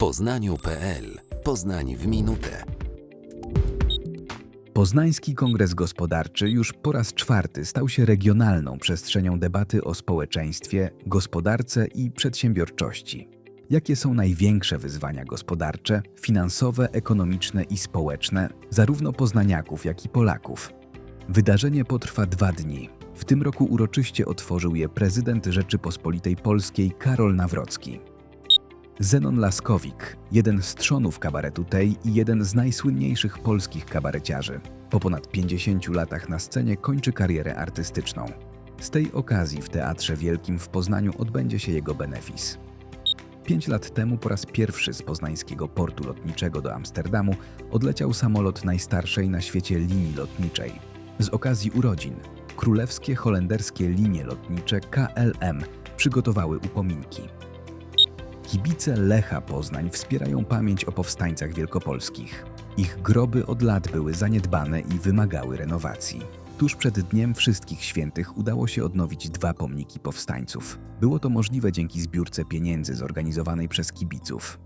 poznaniu.pl Poznań w minutę. Poznański Kongres Gospodarczy już po raz czwarty stał się regionalną przestrzenią debaty o społeczeństwie, gospodarce i przedsiębiorczości. Jakie są największe wyzwania gospodarcze, finansowe, ekonomiczne i społeczne, zarówno poznaniaków, jak i Polaków? Wydarzenie potrwa dwa dni. W tym roku uroczyście otworzył je prezydent Rzeczypospolitej Polskiej Karol Nawrocki. Zenon Laskowik, jeden z trzonów kabaretu tej i jeden z najsłynniejszych polskich kabareciarzy. Po ponad 50 latach na scenie kończy karierę artystyczną. Z tej okazji w Teatrze Wielkim w Poznaniu odbędzie się jego benefis. Pięć lat temu po raz pierwszy z poznańskiego portu lotniczego do Amsterdamu odleciał samolot najstarszej na świecie linii lotniczej. Z okazji urodzin królewskie holenderskie linie lotnicze KLM przygotowały upominki. Kibice Lecha Poznań wspierają pamięć o powstańcach wielkopolskich. Ich groby od lat były zaniedbane i wymagały renowacji. Tuż przed Dniem Wszystkich Świętych udało się odnowić dwa pomniki powstańców. Było to możliwe dzięki zbiórce pieniędzy zorganizowanej przez kibiców.